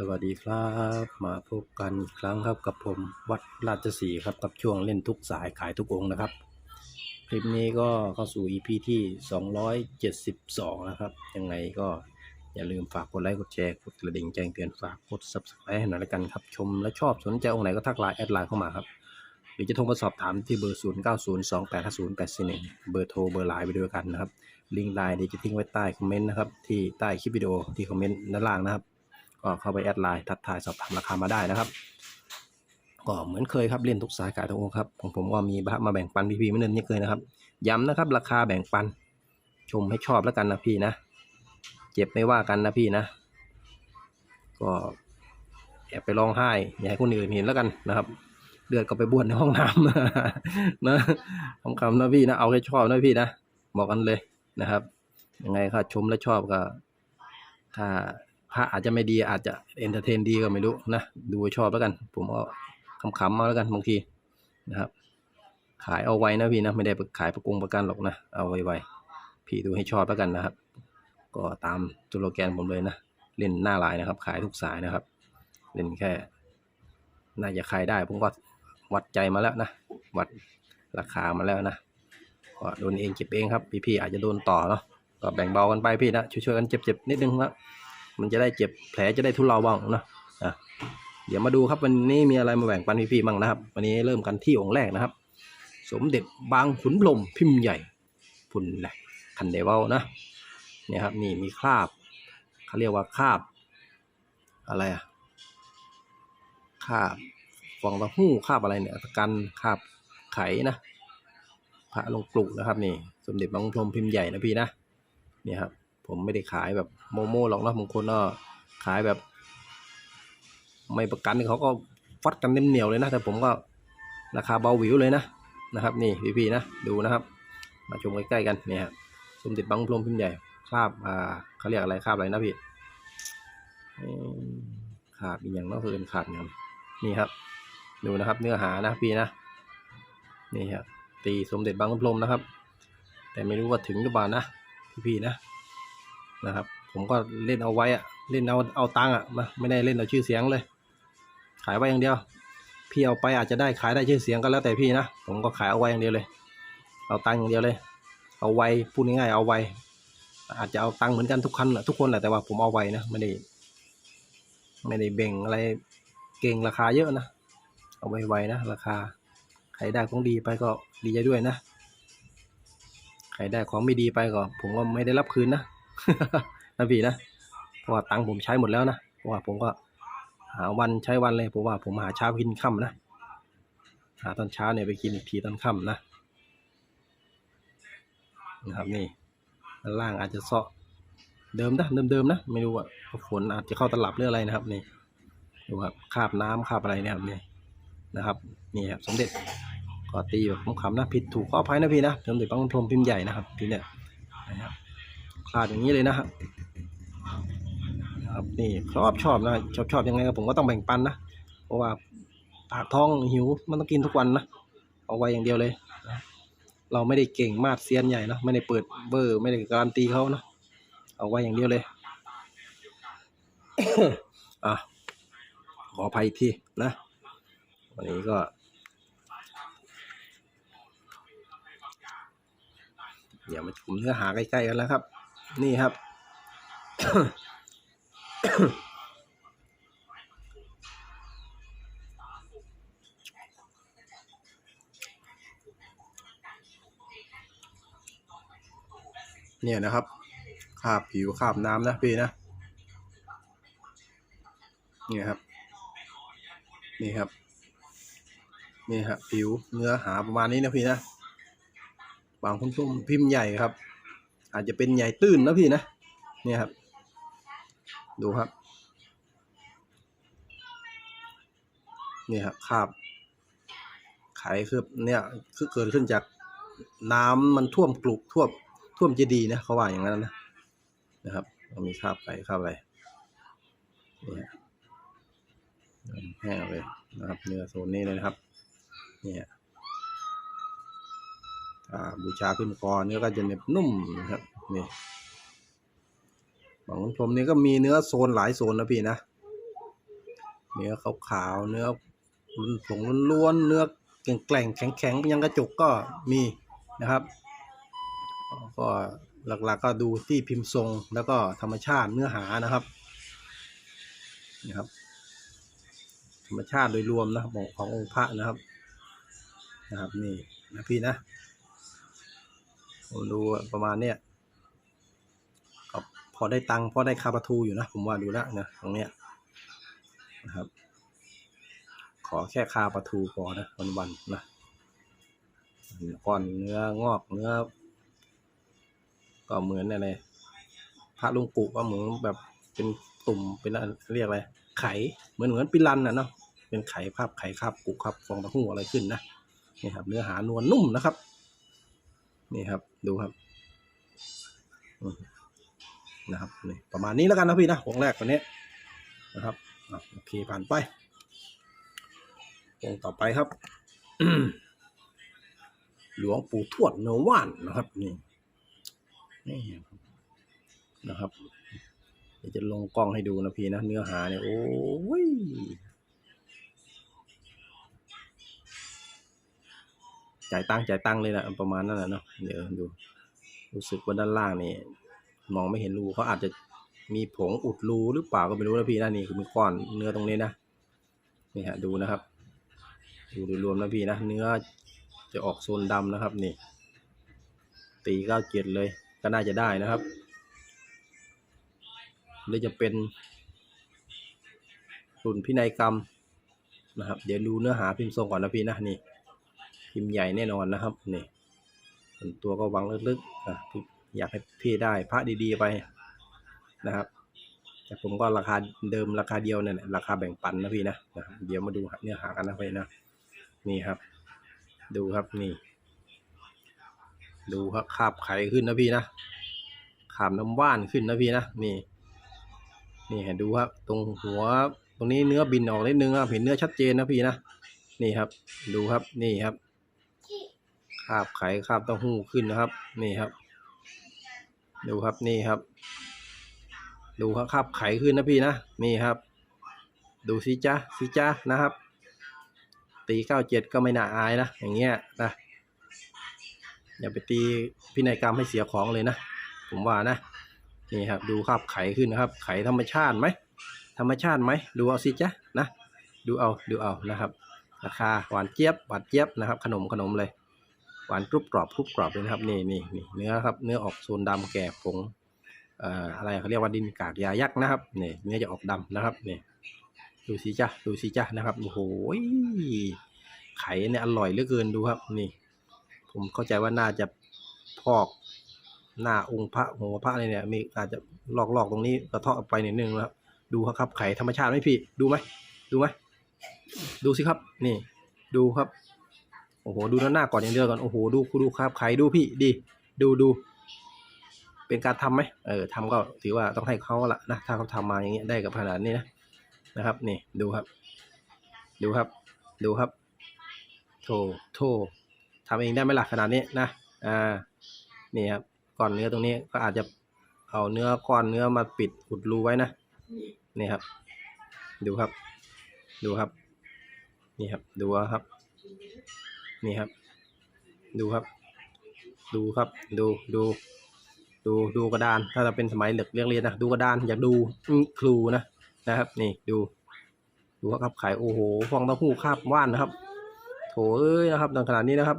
สวัสดีครับ มาพบกันอีกครั้งครับกับผมวัดราชสีครับกับช่วงเล่นทุกสายขายทุกองค์นะครับ คลิปนี้ก็เข้าสู่ EP ที่ 272 นะครับ ยังไงก็อย่าลืมฝากกดไลค์กดแชร์กดกระดิ่งแจ้งเตือนฝากกด subscribe ให้หน่อยละกันครับ ชมและชอบสนใจองค์ไหนก็ทักไลน์แอดไลน์เข้ามาครับหรือจะโทรมาสอบถามที่เบอร์ 0902850841 เบอร์โทรเบอร์ไลน์ไปด้วยกันนะครับ ลิงก์ไลน์เดี๋ยวจะทิ้งไว้ใต้คอมเมนต์นะครับที่ใต้คลิปวิดีโอที่คอมเมนต์ด้านล่างนะครับ ก็เข้าไปแอดไลน์ทักทายสอบถามราคามาได้นะครับ ก็เหมือนเคยครับเล่นทุกสายขายทุกองครับของผมก็มีมาแบ่งปันพี่ๆไม่เนินนี่เคยนะครับ ย้ำนะครับราคาแบ่งปัน ชมให้ชอบแล้วกันนะพี่นะ เจ็บไม่ว่ากันนะพี่นะ ก็แอบไปร้องไห้อย่าให้คนอื่นเห็นแล้วกันนะครับเดือดก็ไปบ้วนในห้องน้ำนะคำคำนะพี่นะ เอาแค่ชอบนะพี่นะ บอกกันเลยนะครับ ยังไงครับชมและชอบก็ ถ้า พระอาจจะไม่ดีอาจจะเอนเตอร์เทนดีก็ไม่รู้นะดูชอบแล้วกัน ผมก็ขำๆมาแล้วกันบางทีนะครับ ขายเอาไว้นะพี่นะไม่ได้ขายประกงประกันหรอกนะเอาไว้ไว้พี่ดูให้ชอบแล้วกันนะครับ ก็ตามตัวโลแกนผมเลยนะเล่นหน้าลายนะครับ ขายทุกสายนะครับ เล่นแค่ น่าจะขายได้ผมก็วัดใจมาแล้วนะวัดราคามาแล้วนะก็โดนเองเจ็บเองครับพี่ๆอาจจะโดนต่อเนาะก็แบ่งเบากันไปพี่นะช่วยๆกันเจ็บๆนิดนึงนะ มันจะได้เจ็บแผลจะได้ทุเลาบ้างนะอะเดี๋ยวมาดูครับวันนี้มีอะไรมาแบ่งปันพี่ๆบ้างนะครับ วันนี้เริ่มกันที่องค์แรกนะครับ สมเด็จบางขุนพรมพิมพ์ใหญ่พุ่นแหลกคันเดวลนะเนี่ยครับนี่มีคราบเขาเรียกว่าคราบ อะไรอะคราบฟองต้าหู้คราบอะไรเนี่ยตะกันคราบไขนะพระลงปลุกนะครับนี่ สมเด็จบางขุนพรมพิมพ์ใหญ่นะพี่นะเนี่ยครับ ผมไม่ได้ขายแบบโมโม่หรอกนะบางคนก็ขายแบบ ไม่ประกันเขาก็ฟัดกันเต็มเหนียวเลยนะ แต่ผมก็ราคาเบาหวิวเลยนะนะครับ นี่พี่ๆนะดูนะครับ มาชมใกล้ๆกันเนี่ยสมเด็จบางพรมพิมพ์ใหญ่คราบอ่าเขาเรียกอะไรคราบอะไรนะพี่ขาบอีกอย่างนาะคือเป็นขาบอย่างนี่ครับ ดูนะครับเนื้อหานะพี่นะนี่ครับตีสมเด็จบางพรมนะครับ แต่ไม่รู้ว่าถึงหรือเปล่านะพี่ๆนะ นะครับ ผมก็เล่นเอาไว้อะเล่นเอาเอาตังค์อะมาไม่ได้เล่นเอาชื่อเสียงเลย ขายไว้อย่างเดียว พี่เอาไปอาจจะได้ขายได้ชื่อเสียงก็แล้วแต่พี่นะผมก็ขายเอาไว้อย่างเดียวเลย เอาตังค์อย่างเดียวเลย เอาไว้พูดง่ายๆเอาไว้ อาจจะเอาตังค์เหมือนกันทุกคนแหละทุกคนแหละแต่ว่าผมเอาไว้นะไม่ได้ไม่ได้เบ่งอะไรเก่งราคาเยอะนะเอาไว้ไว้นะราคาใครได้ของดีไปก็ดีใจด้วยนะใครได้ของไม่ดีไปก็ผมก็ไม่ได้รับคืนนะ นะพี่นะเพราะว่าตังผมใช้หมดแล้วนะเพราะว่าผมก็หาวันใช้วันเลยเพราะว่าผมหาเช้ากินค่ำนะหาตอนเช้าเนี่ยไปกินทีตอนค่ำนะนะครับนี่ด้านล่างอาจจะเซาะเดิมนะเดิมๆนะไม่รู้ว่าฝนอาจจะเข้าตลับหรืออะไรนะครับนี่ดูครับคาบน้ำคาบอะไรเนี่ยครับนี่นะครับนี่ครับสมเด็จก็ตีแบบขำๆนะผิดถูกขออภัยนะพี่นะสมเด็จพระพรมพิมพ์ใหญ่นะครับพี่เนี่ยนะครับาดอย่างนี้เลยนะครับนะครับนี่ชอบชอบนะชอบชอบยังไงก็ผมก็ต้องแบ่งปันนะเพราะว่าปากท้องหิวมันต้องกินทุกวันนะเอาไว้อย่างเดียวเลยเราไม่ได้เก่งมากเซียนใหญ่นะไม่ได้เปิดเบอร์ไม่ได้การันตีเขานะเอาไว้อย่างเดียวเลยอะขออภัยอีกทีนะวันนี้ก็เดี๋ยวมาชมเนื้อหาใกล้ๆกันแล้วครับ นี่ครับ เนี่ยนะครับคาบผิวคาบน้ำนะพี่นะนี่ครับ นี่ครับ นี่ครับผิวเนื้อหาประมาณนี้นะพี่นะ บางคุณส้มพิมพ์ใหญ่ครับ อาจจะเป็นใหญ่ตื้นนะพี่นะเนี่ยครับ ดูครับนี่ครับคาบไขคือเนี่ยคือเกิดขึ้นจากน้ำมันท่วมกลุกท่วมท่วมเจดีนะเขาว่าอย่างนั้นนะนะครับมีคาบไปคาบอะไรเนี่ยแห้งเลยนะครับเนื้อโซนนี้เลยนะครับเนี่ย บูชาขึ้นคอเนื้อก็จะเน็บนุ่มนะครับนี่บางคุณชมนี่ก็มีเนื้อโซนหลายโซนนะพี่นะ เนื้อขาวๆเนื้อผงล้วนๆเนื้อแกร่งแข็งๆเป็นยังกระจกก็มีนะครับ ก็หลักๆก็ดูที่พิมพ์ทรงแล้วก็ธรรมชาติเนื้อหานะครับนะครับธรรมชาติโดยรวมนะครับขององค์พระนะครับนะครับนี่นะพี่นะ ผมดูประมาณเนี้ยพอได้ตังค์พอได้คาประทูอยู่นะ ผมว่าดูแล้วนะตรงเนี้ยนะครับ ขอแค่คาประทูพอนะวันๆนะก้อนเนื้องอกเนื้อ ก็เหมือนอะไรพระลุงกุก็เหมือนแบบเป็นตุ่มเป็นอะไรเรียกอะไรไข่เหมือนเหมือนปิลันนะเนาะเป็นไข่ภาพไข่คาบกุครับฟองตะหูอะไรขึ้นนะนี่ครับ เนื้อหานวลนุ่มนะครับ นี่ครับดูครับนะครับนี่ประมาณนี้แล้วกันนะพี่นะวงแรกวันนี้นะครับโอเคผ่านไปวงต่อไปครับหลวงปู่ทวดเนว่านนะครับนี่นี่นะครับเดี๋ยวจะลงกล้องให้ดูนะพี่นะเนื้อหาเนี่ยโอ้ย จ่ายตั้งจ่ายตั้งเลยนะประมาณนั้นแหละเนาะเดี๋ยวดู รู้สึกว่าด้านล่างนี่มองไม่เห็นรูเขาอาจจะมีผงอุดรูหรือเปล่าก็ไม่รู้นะพี่นะนี่คือมีก้อนเนื้อตรงนี้นะนี่ฮะดูนะครับ ดูโดยรวมนะพี่นะเนื้อจะออกโซนดำนะครับนี่ ตีเก้าเจ็ดเลยก็น่าจะได้นะครับหรือจะเป็นรุ่นพินัยกรรมนะครับ เดี๋ยวดูเนื้อหาพิมพ์ทรงก่อนนะพี่นะนี่ พิมพ์ใหญ่แน่นอนนะครับนี่ส่วนตัวก็วังลึกๆอะอยากให้พี่ได้พระดีๆไปนะครับแต่ผมก็ราคาเดิมราคาเดียวเนี่ยแหละราคาแบ่งปันนะพี่นะนะเดี๋ยวมาดูเนื้อหากันนะพี่นะนี่ครับ ดูครับนี่ ดูครับคาบไข่ขึ้นนะพี่นะขามน้ำว่านขึ้นนะพี่นะนี่ นี่เห็นดูครับ ตรงหัวตรงนี้เนื้อบินออกนิดนึงครับเห็นเนื้อชัดเจนนะพี่นะนี่ครับ ดูครับนี่ครับ คาบไข่คาบเต้าหู้ขึ้นนะครับ นี่ครับ ดูครับนี่ครับ ดูครับคาบไข่ขึ้นนะพี่นะนี่ครับ ดูสิจ้าสิจ้านะครับ ตีเก้าเจ็ดก็ไม่น่าอายนะอย่างเงี้ยนะอย่าไปตีพินัยกรรมให้เสียของเลยนะ ผมว่านะนี่ครับ ดูครับไข่ขึ้นนะครับ ไข่ธรรมชาติไหมธรรมชาติไหมดูเอาสิจ๊ะนะดูเอาดูเอานะครับราคาหวานเจี๊ยบหวานเจี๊ยบนะครับ ขนมขนมเลย หวานกรุบกรอบกรุบกรอบเลยนะครับนี่นี่นี่เนื้อครับ เนื้อออกโซนดำแก่ผงเอ่ออะไรเขาเรียกว่าดินกากยายักษ์นะครับนี่เนื้อจะออกดำนะครับนี่ดูสิจ้ะดูสิจ้ะนะครับโอ้โหไข่เนี่ยอร่อยเหลือเกินดูครับ นี่ ผมเข้าใจว่าน่าจะพอกหน้าองค์พระหัวพระอะไรเนี่ย มีอาจจะลอกลอกๆตรงนี้กระเทาะไปนิดนึงนะครับดูครับไข่ธรรมชาติไหมพี่ ดูไหมดูไหมดูสิครับ นี่ ดูครับ โอ้โห ดูด้านหน้าก่อนอย่างเดียวก่อน โอ้โห ดูดูครับไข่ดูพี่ดี ดูดู เป็นการทำไหมเออทำก็ถือว่าต้องให้เขาละนะ ถ้าเขาทำมาอย่างเงี้ยได้กับขนาดนี้นะ นะครับ นี่ดูครับ ดูครับ ดูครับ โถ โถทำเองได้ไหมล่ะขนาดนี้นะ อ่า นี่ครับก้อนเนื้อตรงนี้ก็อาจจะเอาเนื้อก้อนเนื้อมาปิดอุดรูไว้นะ นี่ครับ ดูครับ ดูครับ นี่ครับ ดูเอาครับ นี่ครับ ดูครับ ดูครับ ดูดู ดูดูกระดาน ถ้าเราเป็นสมัยเด็กเรียนเรียนนะดูกระดานอยากดูครูนะนะครับ นี่ดูดูครับขายโอ้โหฟองเต้าหู้คาบว่านนะครับ โถเอ้ยนะครับดังขนาดนี้นะครับ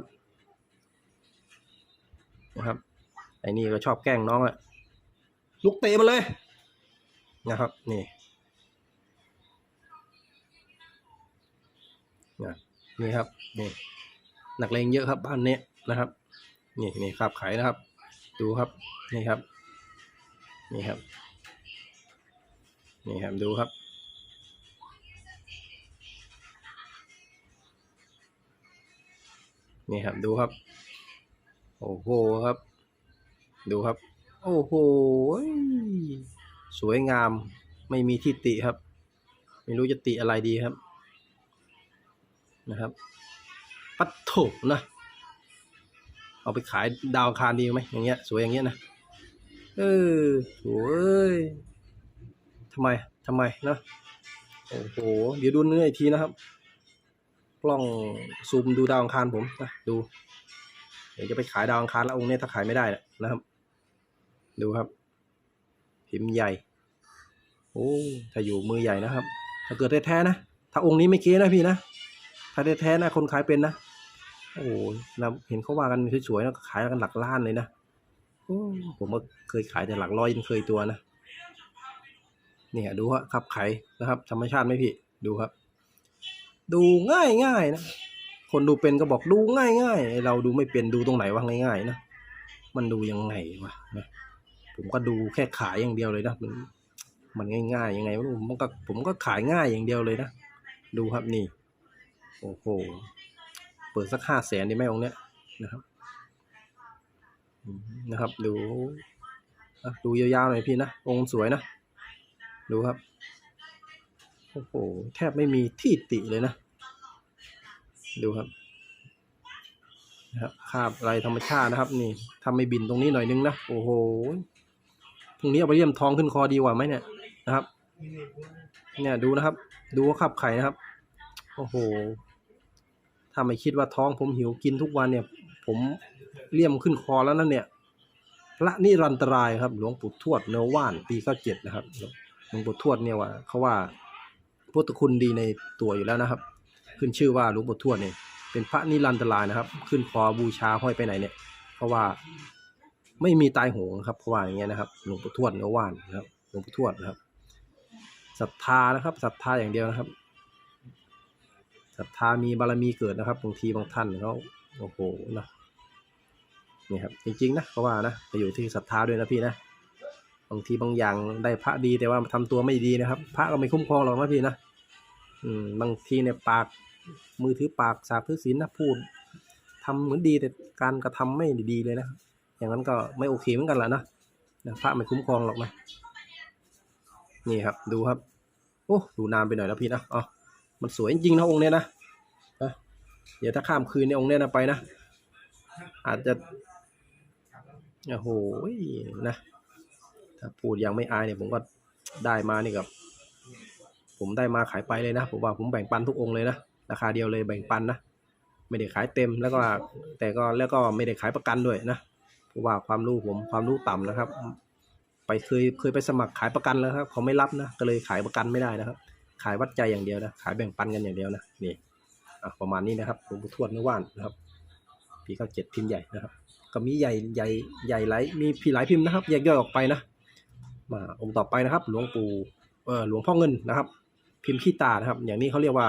นะครับไอ้นี่ก็ชอบแกล้งน้องอะลุกเตะมาเลยนะครับ นี่นี่ครับนี่ นักเลงเยอะครับบ้านนี้นะครับ นี่นี่ครับขายนะครับ ดูครับนี่ครับ นี่ครับ นี่ครับดูครับนี่ครับดูครับ โอ้โหครับ ดูครับ โอ้โหสวยงามไม่มีที่ติครับ ไม่รู้จะติอะไรดีครับนะครับ ปัดโถนะ เอาไปขายดาวังคารดีไหมอย่างเงี้ย สวยอย่างเงี้ยนะ เออโอ้ยทำไมทำไมนะโอ้โห เดี๋ยวดูเนื้ออีกทีนะครับ กล้องซูมดูดาวอังคารผมนะดู เดี๋ยวจะไปขายดาวอังคารแล้วองค์เนี้ยถ้าขายไม่ได้นะครับ ดูครับ พิมพ์ใหญ่ โอ้ ถ้าอยู่มือใหญ่นะครับ ถ้าเกิดแท้ๆนะ ถ้าองค์นี้ไม่เก๊นะพี่นะ ถ้าแท้ๆนะคนขายเป็นนะ โอ้โหนะเห็นเขาว่ากันสวยๆนะขายกันหลักล้านเลยนะโอ้ผมก็เคยขายแต่หลักร้อยยังเคยตัวนะเนี่ยดูครับขับไขนะครับ ธรรมชาติไหมพี่ดูครับ ดูง่ายง่ายๆนะคนดูเป็นก็บอกดูง่ายง่ายๆเราดูไม่เป็นดูตรงไหนวะง่ายๆนะมันดูยังไงวะนะผมก็ดูแค่ขายอย่างเดียวเลยนะมันมันง่ายๆยังไงวะผมก็ผมก็ขายง่ายอย่างเดียวเลยนะดูครับนี่ โอ้โห เปิดสักห้าแสนดีไหมองค์เนี้ยนะครับนะครับ ดูดูยาวๆหน่อยพี่นะ องค์สวยนะ ดูครับ โอ้โห แทบไม่มีที่ติเลยนะ ดูครับนะครับคาบอะไรธรรมชาตินะครับ นี่ทำไม่บินตรงนี้หน่อยนึงนะ โอ้โหพรุ่งนี้เอาไปเลี่ยมทองขึ้นคอดีกว่าไหมเนี่ยนะครับ เนี่ยดูนะครับ ดูว่าขับไข่นะครับ โอ้โห ถ้าไม่คิดว่าท้องผมหิวกินทุกวันเนี่ย ผมเลี่ยมขึ้นคอแล้วนั่นเนี่ยพระนิรันตรายครับ หลวงปู่ทวดเนว่านปีเก้าเจ็ดนะครับหลวงปู่ทวดเนี่ยว่าเขาว่าพุทธคุณดีในตัวอยู่แล้วนะครับ ขึ้นชื่อว่าหลวงปู่ทวดเนี่ยเป็นพระนิรันตรายนะครับ ขึ้นคอบูชาห้อยไปไหนเนี่ย เพราะว่าไม่มีตายโหงครับเพราะว่าอย่างเงี้ยนะครับ หลวงปู่ทวดเนว่านนะครับหลวงปู่ทวดนะครับศรัทธานะครับศรัทธาอย่างเดียวนะครับ ศรัทธามีบารมีเกิดนะครับบางทีบางท่านเขาโอ้โหนะนี่ครับจริงๆนะเพราะว่านะไปอยู่ที่ศรัทธาด้วยนะพี่นะบางทีบางอย่างได้พระดีแต่ว่าทำตัวไม่ดีนะครับ พระก็ไม่คุ้มครองหรอกนะพี่นะอืมบางทีเนี่ยปากมือถือปากสาบถือศีลนะพูดทำเหมือนดีแต่การกระทำไม่ดีเลยนะอย่างนั้นก็ไม่โอเคเหมือนกันแหละนะนะพระไม่คุ้มครองหรอกนะนี่ครับดูครับโอ้ดูนานไปหน่อยแล้วพี่นะอ๋อ มันสวยจริงๆนะองค์เนี้ยนะนะเดี๋ยวถ้าข้ามคืนในองค์เนี้ยนะไปนะ อาจจะโอ้โหนะ ถ้าพูดยังไม่อายเนี่ยผมก็ได้มานี่กับ ผมได้มาขายไปเลยนะผมว่าผมแบ่งปันทุกองค์เลยนะราคาเดียวเลยแบ่งปันนะไม่ได้ขายเต็มแล้วก็แต่ก็แล้วก็ไม่ได้ขายประกันด้วยนะเพราะว่าความรู้ผมความรู้ต่ำนะครับ ไปเคยเคยไปสมัครขายประกันแล้วครับเขาไม่รับนะก็เลยขายประกันไม่ได้นะครับ ขายวัดใจอย่างเดียวนะขายแบ่งปันกันอย่างเดียวนะนี่อะประมาณนี้นะครับหลวงปู่ทวดนว่านนะครับปีเก้าเจ็ดพิมพ์ใหญ่นะครับ ก็มีใหญ่ใหญ่ใหญ่หลายมีพี่หลายพิมพ์นะครับแยกย่อยออกไปนะมาองค์ต่อไปนะครับ หลวงปู่เออหลวงพ่อเงินนะครับ พิมพ์ขี้ตานะครับ อย่างนี้เขาเรียกว่า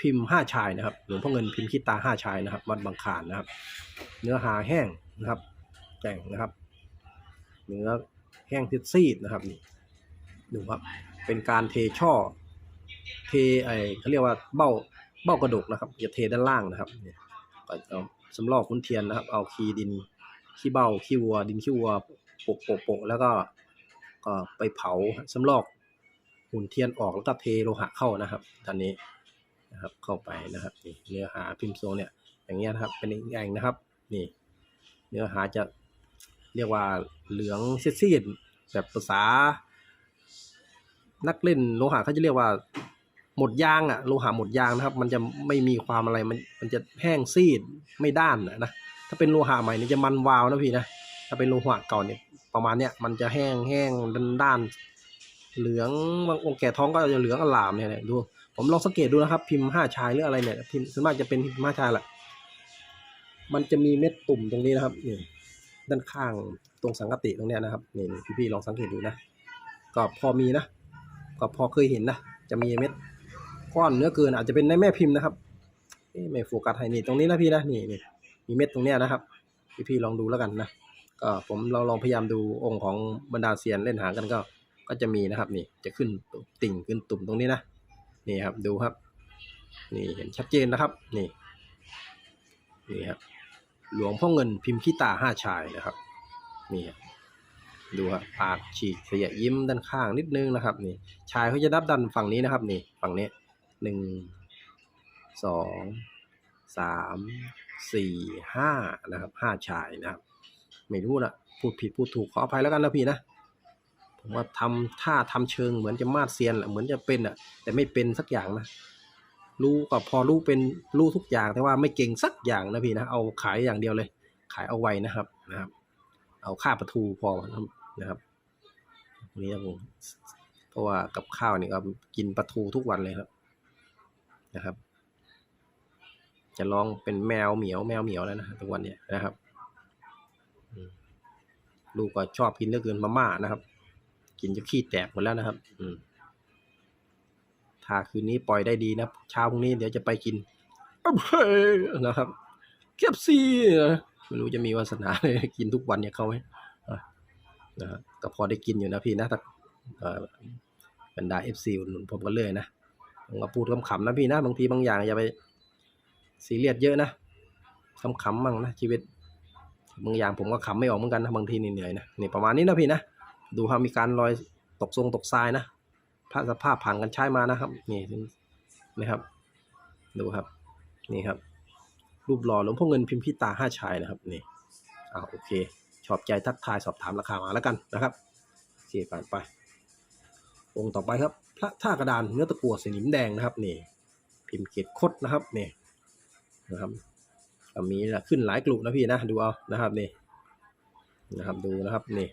พิมพ์ห้าชายนะครับ หลวงพ่อเงินพิมพ์ขี้ตาห้าชายนะครับวัดบางขานนะครับ เนื้อหาแห้งนะครับแจ่งนะครับ เนื้อแห้งซีดนะครับนี่ดูครับเป็นการเทช่อ เทไอเขาเรียกว่าเบ้าเบ้ากระดกนะครับอย่าเทด้านล่างนะครับเนี่ยก็เอาสำลอกขุนเทียนนะครับ เอาคีดินขี้เบ้าขี้วัว ดินขี้วัวโปะโปะโปะแล้วก็ก็ไปเผาสำลอกหุ่นเทียนออกแล้วก็เทโลหะเข้านะครับตอนนี้นะครับเข้าไปนะครับนี่เนื้อหาพิมพ์ทรงเนี่ย อย่างเงี้ยนะครับเป็นอย่างนะครับนี่ เนื้อหาจะเรียกว่าเหลืองซีดๆแบบภาษา นักเล่นโลหะเขาจะเรียกว่า หมดยางอะโลหะหมดยางนะครับ มันจะไม่มีความอะไรมันมันจะแห้งซีดไม่ด้านนะถ้าเป็นโลหะใหม่เนี่ยจะมันวาวนะพี่นะถ้าเป็นโลหะเก่าเนี่ยประมาณเนี้ยมันจะแห้งแห้งด้านด้าน เหลืองบางองค์แก่ท้องก็จะเหลืองอลามเนี่ยเนี่ยดูผมลองสังเกตดูนะครับ พิมพ์ห้าชายหรืออะไรเนี่ยพิมพ์ส่วนมากจะเป็นพิมพ์ห้าชายแหละมันจะมีเม็ดตุ่มตรงนี้นะครับนี่ด้านข้างตรงสังกติตรงเนี้ยนะครับนี่พี่ๆลองสังเกตดูนะก็พอมีนะก็พอเคยเห็นนะจะมีเม็ด ก้อนเนื้อเกินอาจจะเป็นในแม่พิมพ์นะครับไม่โฟกัสให้นี่ตรงนี้นะพี่นะนี่นี่มีเม็ดตรงเนี้ยนะครับพี่ๆลองดูแล้วกันนะก็ผมเราลองพยายามดูองค์ของบรรดาเซียนเล่นหางกันก็ก็จะมีนะครับนี่จะขึ้นติ่งขึ้นตุ่มตรงนี้นะนี่ครับดูครับ นี่เห็นชัดเจนนะครับนี่นี่ครับหลวงพ่อเงินพิมพ์ขี้ตาห้าชายนะครับนี่ครับดูครับปากฉีกเสียยิ้มด้านข้างนิดนึงนะครับ นี่ชายเขาจะนับดันฝั่งนี้นะครับ นี่ฝั่งนี้ หนึ่งสองสามสี่ห้านะครับห้าชายนะครับ ไม่รู้นะพูดผิดพูดถูกขออภัยแล้วกันนะพี่นะผมว่าทำท่าทำเชิงเหมือนจะมาดเซียนแหละเหมือนจะเป็นอะ แต่ไม่เป็นสักอย่างนะรู้ก็พอรู้เป็นรู้ทุกอย่างแต่ว่าไม่เก่งสักอย่างนะพี่นะเอาขายอย่างเดียวเลย ขายเอาไว้นะครับนะครับ เอาค่าประทูพอนะครับวันนี้ผมเพราะว่ากับข้าวนี่ก็กินปลาทูทุกวันเลยครับ นะครับ จะลองเป็นแมวเหมียวแมวเหมียวแล้วนะทุกวันเนี้ยนะครับลูกก็ชอบกินเหลือเกินมาม่านะครับ กินจะขี้แตกหมดแล้วนะครับ อืมถ้าคืนนี้ปล่อยได้ดีนะเช้าพรุ่งนี้เดี๋ยวจะไปกินเฮ้ยนะครับเคฟซีไม่รู้จะมีวาสนาเลยกินทุกวันเนี่ยเขาไหมอะนะกับก็พอได้กินอยู่นะพี่นะถ้าบรรดาเอฟซีอุดหนุนผมก็เลยนะ มก็พูดขำๆนะพี่นะบางทีบางอย่างอย่าไปซีเรียสเยอะนะขำๆมั่งนะชีวิตบางอย่างผมก็ขำไม่ออกเหมือนกันนะบางทีเหนื่อยๆนะนี่ประมาณนี้นะพี่นะดูครับมีการลอยตกทรงตกทรายนะพระสภาพผ่านกันใช้มานะครับ นี่นะครับ ดูครับ นี่ครับ รูปหล่อหลวงพ่อเงินพิมพ์พิตาห้าชายนะครับนี่อ่าโอเค ชอบใจทักทายสอบถามราคามาแล้วกันนะครับโอเคผ่านไป องค์ต่อไปครับ พระท่ากระดานเนื้อตะกั่วสนิมแดงนะครับนี่พิมพ์เกตคดนะครับนี่นะครับมีนะขึ้นหลายกลุ่มนะพี่นะดูเอานะครับนี่นะครับดูนะครับนี่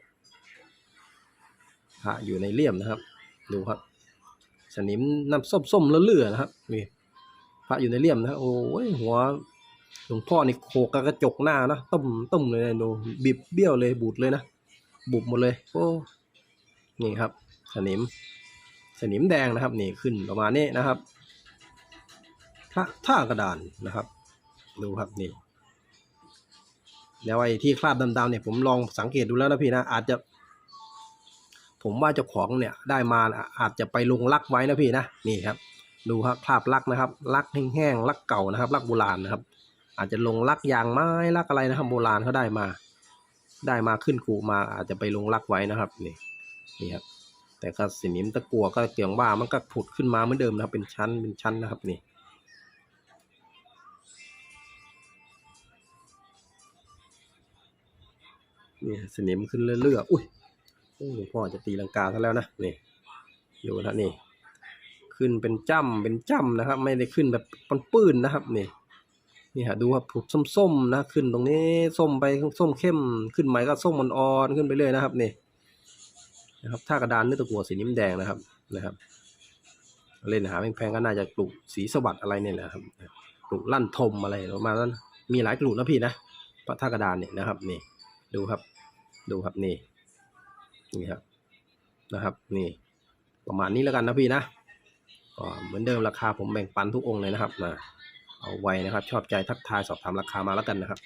พระอยู่ในเลี่ยมนะครับ ดูครับ สนิมน้ำส้มส้มเลื่อๆนะครับนี่พระอยู่ในเลี่ยมนะโอ้ยหัวหลวงพ่อนี่โขกกระจกหน้านะต้มต้มเลยนะดูบิบเบี้ยวเลยบูดเลยนะบุบหมดเลยโอ้นี่ครับ สนิม สนิมแดงนะครับนี่ขึ้นประมาณนี้นะครับพระท่ากระดานนะครับ ดูครับนี่แล้วไอ้ที่คราบดำๆเนี่ยผมลองสังเกตดูแล้วนะพี่นะอาจจะ ผมว่าเจ้าของเนี่ยได้มาอาจจะไปลงลักไว้นะพี่นะนี่ครับ ดูครับคราบลักนะครับ ลักแห้งๆลักเก่านะครับ ลักโบราณนะครับ อาจจะลงลักยางไม้ลักอะไรนะครับโบราณเขาได้มา ได้มาขึ้นกูมาอาจจะไปลงลักไว้นะครับ นี่นี่ครับ แต่ก็สนิมตะกัวก็เกี่ยงว่ามันก็ผุดขึ้นมาเหมือนเดิมนะครับ เป็นชั้นเป็นชั้นนะครับนี่นี่สนิมขึ้นเรื่อยๆอุ้ยโอ้หลวงพ่อจะตีลังกาซะแล้วนะนี่อยู่นะนี่ ขึ้นเป็นจ้ำเป็นจ้ำนะครับ ไม่ได้ขึ้นแบบปื้นๆนะครับนี่นี่ฮะดูครับผุดส้มๆนะขึ้นตรงนี้ส้มไปส้มเข้ม ขึ้นใหม่ก็ส้มอ่อนๆขึ้นไปเรื่อยนะครับนี่ นะครับ ถ้ากระดานเนื้อตะกัวสีนิ้มแดงนะครับนะครับ เล่นหาแพงๆก็น่าจะกลุ่สีสวัสดอะไรเนี่ยแหละครับกลุ่ลั่นทมอะไรประมาณนั้นมีหลายกลุ่นะพี่นะพระท่ากระดานเนี่ยนะครับนี่ดูครับ ดูครับนี่นี่ครับนะครับ นี่ ประมาณนี้แล้วกันนะพี่นะก็เหมือนเดิมราคาผมแบ่งปันทุกองค์เลยนะครับนะเอาไว้นะครับ ชอบใจทักทายสอบถามราคามาแล้วกันนะครับ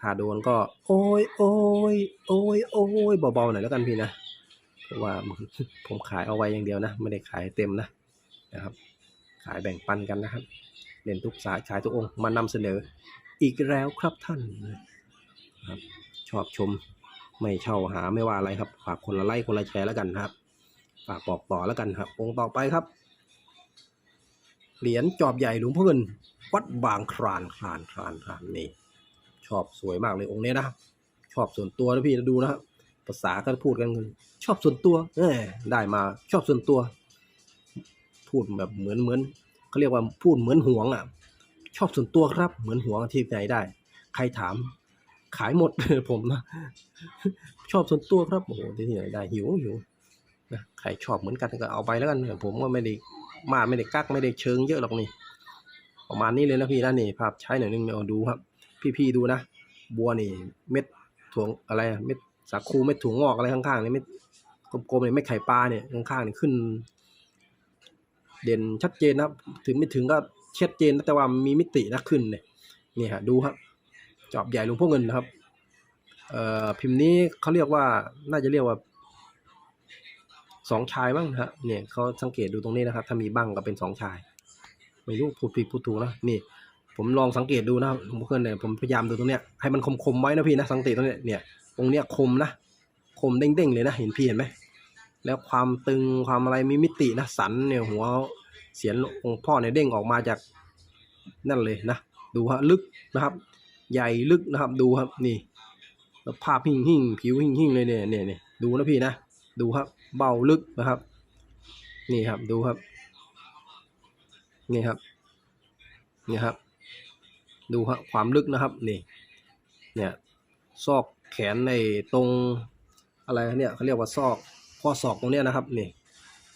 ถ้าโดนก็ โอ้ยโอ้ยโอ้ยโอ้ยเบาๆหน่อยแล้วกันพี่นะเพราะว่าผมขายเอาไว้อย่างเดียวนะ ไม่ได้ขายเต็มนะนะครับ ขายแบ่งปันกันนะครับเล่นทุกสายขายทุกองค์มานำเสนออีกแล้วครับท่านครับ ชอบชมไม่เช่าหาไม่ว่าอะไรครับ ฝากคนละไลค์คนละแชร์แล้วกันครับ ฝากบอกต่อแล้วกันครับ องค์ต่อไปครับ เหรียญจอบใหญ่หลวงพ่อเงินวัดบางครานครานครานครานนี่ ชอบสวยมากเลยองค์นี้นะชอบส่วนตัวนะพี่ดูนะครับภาษาก็พูดกันชอบส่วนตัวเอได้มาชอบส่วนตัว พูดแบบเหมือนเหมือนเขาเรียกว่าพูดเหมือนห่วงอะ ชอบส่วนตัวครับ เหมือนห่วงที่ไหนได้ ใครถาม ขายหมดผมนะชอบส่วนตัวครับโอ้โหที่ไหนได้หิวหิวนะใครชอบเหมือนกันก็เอาไปแล้วกันผมก็ไม่ได้มาไม่ได้กักไม่ได้เชิงเยอะหรอกนี่ประมาณนี้เลยนะพี่นะนี่ภาพใช้หน่อยนึงเอาดูครับ พี่ๆดูนะ บัวนี่เม็ดถั่วอะไรอะเม็ดสาคูเม็ดถั่วงอกอะไรข้างๆนี่เม็ดกลมๆเนี่ยเม็ดไข่ปลาเนี่ยข้างๆนี่ขึ้น เด่นชัดเจนนะครับ ถึงไม่ถึงก็ชัดเจนนะแต่ว่ามีมิตินะขึ้นเนี่ยนี่ฮะดูครับ จอบใหญ่หลวงพ่อเงินนะครับ เอ่อพิมพ์นี้เขาเรียกว่าน่าจะเรียกว่าสองชายบ้างนะฮะเนี่ยเขาสังเกตดูตรงนี้นะครับ ถ้ามีบ้างก็เป็นสองชาย ไม่รู้พูดผิดพูดถูกนะนี่ ผมลองสังเกตดูนะหลวงพ่อนเนี่ยผมพยายามดูตรงเนี้ยให้มันคมๆไว้นะพี่นะสังเกตตรงเนี้ยเนี่ยตรงเนี้ยคมนะคมเด้งๆเลยนะเห็นพี่เห็นไหมแล้วความตึงความอะไรมีมิตินะสันเนี่ยหัวเสียนองค์พ่อเนี่ยเด้งออกมาจากนั่นเลยนะดูฮะลึกนะครับ ใหญ่ลึกนะครับดูครับนี่แล้วภาพหิ่งหิ่งผิวหิ่งหิ่งเลยเนี่ยเนี่ยเนี่ยดูนะพี่นะดูครับ เบาลึกนะครับ นี่ครับดูครับ นี่ครับนี่ครับ ดูครับความลึกนะครับนี่เนี่ยซอกแขนในตรงอะไรเนี่ยเขาเรียกว่าซอกข้อศอกตรงเนี้ยนะครับนี่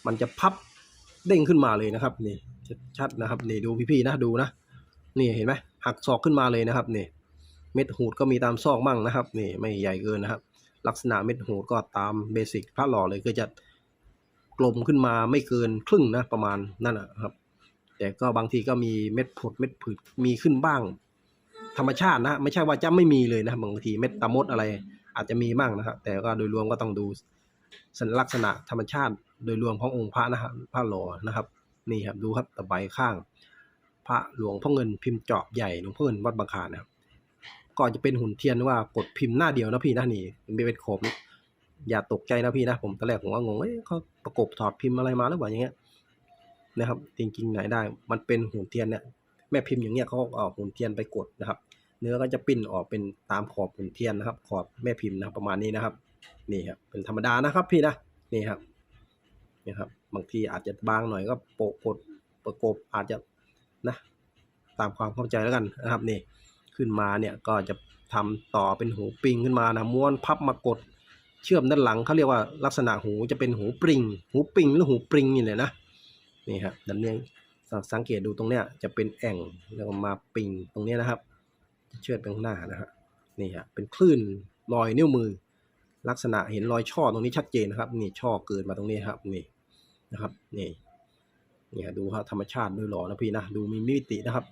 มันจะพับเด้งขึ้นมาเลยนะครับนี่ชัดๆนะครับนี่ดูพี่ๆนะดูนะนี่เห็นไหมหักศอกขึ้นมาเลยนะครับนี่เม็ดหูดก็มีตามซอกมั่งนะครับนี่ไม่ใหญ่เกินนะครับ ลักษณะเม็ดหูดก็ตามเบสิกพระหล่อเลยก็จะกลมขึ้นมาไม่เกินครึ่งนะประมาณนั่นนะครับ แต่ก็บางทีก็มีเม็ดผดเม็ดผืดมีขึ้นบ้าง ธรรมชาตินะไม่ใช่ว่าจะไม่มีเลยนะบางทีเม็ดตะมดอะไร อาจจะมีบ้างนะครับแต่ก็โดยรวมก็ต้องดูสัญลักษณะธรรมชาติ โดยรวมขององค์พระนะครับพระหล่อนะครับนี่ครับดูครับตะไบข้าง พระหลวงพ่อเงินพิมพ์เจาะใหญ่หลวงพ่อเงินวัดบางคานนะครับก่อนจะเป็นหุ่นเทียนว่ากดพิมพ์หน้าเดียวนะพี่นะนี่เป็นโขบอย่าตกใจนะพี่นะผมตอนแรกผมว่างงเอ้ยเขาประกบถอดพิมพ์อะไรมาหรือเปล่าอย่างเงี้ยนะครับ จริงๆไหนได้ มันเป็นหุ่นเทียนเนี่ย ม่พิมพ์อย่างเงี้ยเขาเอาหุ่นเทียนไปกดนะครับ เนื้อก็จะปิ้นออกเป็นตามขอบหุ่นเทียนนะครับ ขอบแม่พิมพ์นะรประมาณนี้นะครับนี่ครับเป็นธรรมดานะครับพี่นะนี่ครับนี่ครับ บางทีอาจจะบางหน่อยก็โปะกดประกบอาจจะนะตามความเข้าใจแล้วกันนะครับนี่ขึ้นมาเนี่ยก็จะทำต่อเป็นหูปริงขึ้นมานะม้วนพับมากดเชื่อมด้านหลังเขาเรียกว่าลักษณะหูจะเป็นหูปริง หูปริงหรือหูปริงนี่แหละนะนี่ครับดันเนีย สังเกตดูตรงเนี้ยจะเป็นแอ่งแล้วมาปิงตรงเนี้ยนะครับ เชือดไปข้างหน้านะฮะนี่ฮะเป็นคลื่นรอยนิ้วมือ ลักษณะเห็นรอยช่อตรงนี้ชัดเจนนะครับนี่ช่อเกิดมาตรงนี้ครับนี่นะครับนี่นี่ฮะดูครับธรรมชาติด้วยหล่อนะพี่นะดูมีมิตินะครับ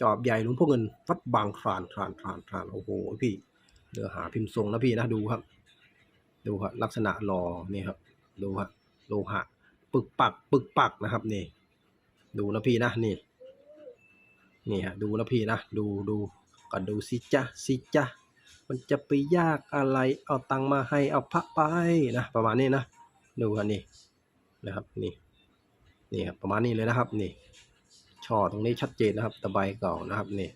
จอบใหญ่หลวงพ่อเงินวัดบางคลานคลานคลานคลานโอ้โหพี่เดี๋ยวหาพิมพ์ทรงนะพี่นะดูครับ ดูครับลักษณะหล่อนี่ครับดูครับโลหะปึกปักปึกปักนะครับนี่ ดูนะพี่นะนี่นี่ฮะดูนะพี่นะดูดูก็ดูสิจ้ะสิจ้ะมันจะไปยากอะไรเอาตังมาให้เอาพระไปนะประมาณนี้นะดูกันนี่นะครับนี่นี่ครับประมาณนี้เลยนะครับนี่ช่อตรงนี้ชัดเจนนะครับตะไบเก่านะครับนี่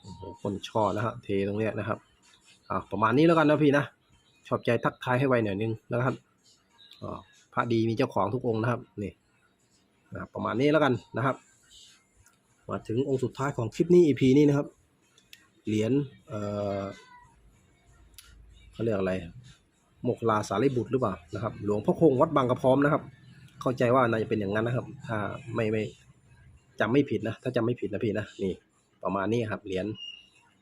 โอ้โหคนช่อนะฮะเทตรงเนี้ยนะครับอ่าประมาณนี้แล้วกันนะพี่นะชอบใจทักทายให้ไวหน่อยนึงนะครับอ๋อพระดีมีเจ้าของทุกองนะครับนี่ นะครับประมาณนี้แล้วกันนะครับ มาถึงองค์สุดท้ายของคลิปนี้ EP นี้นะครับ เหรียญเอ่อเขาเรียกอะไรโมกลาสารีบุตรหรือเปล่านะครับ หลวงพ่อคงวัดบางกระพร้อมนะครับ เข้าใจว่าน่าจะเป็นอย่างนั้นนะครับ ถ้าไม่ไม่จำไม่ผิดนะ ถ้าจำไม่ผิดนะพี่นะนี่ ประมาณนี้ครับเหรียญ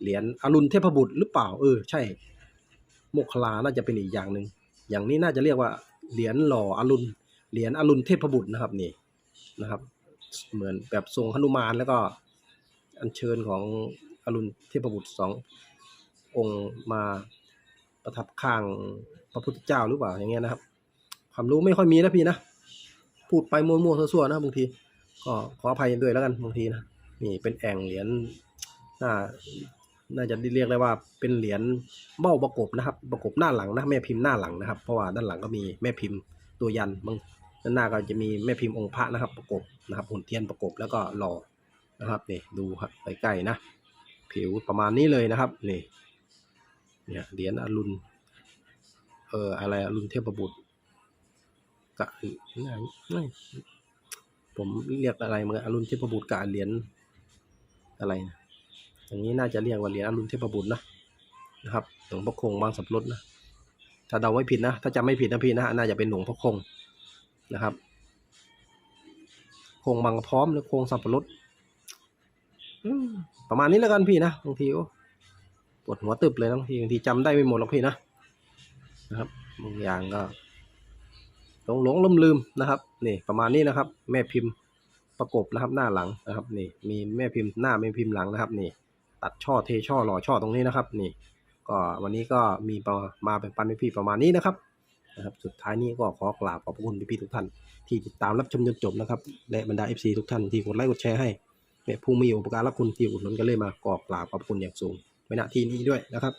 เหรียญอรุณเทพบุตรหรือเปล่าเออใช่ โมกลาน่าจะเป็นอีกอย่างหนึ่งอย่างนี้น่าจะเรียกว่าเหรียญหล่ออรุณเหรียญอรุณเทพบุตรนะครับนี่ นะครับ เหมือนแบบทรงหนุมานแล้วก็อัญเชิญของอรุณเทพบุตรสององค์มาประทับข้างพระพุทธเจ้าหรือเปล่าอย่างเงี้ยนะครับ ความรู้ไม่ค่อยมีนะพี่นะพูดไปมั่วๆซั่วๆนะบางที ก็ขออภัยด้วยแล้วกันบางทีนะนี่เป็นแอ่งเหรียญน่าน่าจะเรียกได้ว่าเป็นเหรียญเบ้าประกบนะครับ ประกบหน้าหลังนะแม่พิมพ์หน้าหลังนะครับ เพราะว่าด้านหลังก็มีแม่พิมพ์ตัวยันบาง ด้านหน้าก็จะมีแม่พิมพ์องค์พระนะครับประกบนะครับหุ่นเทียนประกบแล้วก็หล่อนะครับนี่ดูครับใกล้ๆนะ ผิวประมาณนี้เลยนะครับนี่เนี่ยเหรียญอรุณเอออะไรอรุณเทพบุตรกะไม่ไม่ผมเรียกอะไรเมืออรุณเทพบุตรกับเหรียญอะไรนะอย่างนี้น่าจะเรียกว่าเหรียญอรุณเทพบุตรนะนะครับหลวงพ่อคงบางสับรถนะถ้าเดาไม่ผิดนะ ถ้าจำไม่ผิดนะพี่นะน่าจะเป็นหลวงพ่อคง นะครับโครงบางพร้อมหรือโครงสับปะรดประมาณนี้แล้วกันพี่นะบางทีปวดหัวตึบเลยนะบางทีบางทีจำได้ไม่หมดหรอกพี่นะนะครับบางอย่างก็หลงหลงลืมลืมนะครับนี่ประมาณนี้นะครับ แม่พิมพ์ประกบนะครับหน้าหลังนะครับ นี่มีแม่พิมพ์หน้าแม่พิมพ์หลังนะครับ นี่ ตัดช่อเทช่อหล่อช่อตรงนี้นะครับ นี่ ก็วันนี้ก็มีมาเป็นปันพี่ประมาณนี้นะครับ นะครับ สุดท้ายนี้ก็ขอกราบขอบพระคุณพี่ๆทุกท่าน ที่ติดตามรับชมจนจบนะครับ และบรรดา FC ทุกท่านที่กดไลค์กดแชร์ให้เนี่ยผู้มีอุปการะคุณที่อุดหนุนกันเลยมากรอกราบขอบคุณอย่างสูงไว้ณที่นี้ด้วยนะครับ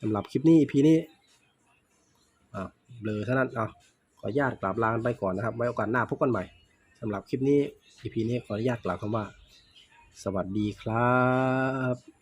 สำหรับคลิปนี้ EP นี้อ่าเบลอเท่านั้นอะขออนุญาตกราบลาไปก่อนนะครับ ไว้โอกาสหน้าพบกันใหม่สำหรับคลิปนี้ EP นี้ขออนุญาตกล่าวคำว่า สวัสดีครับ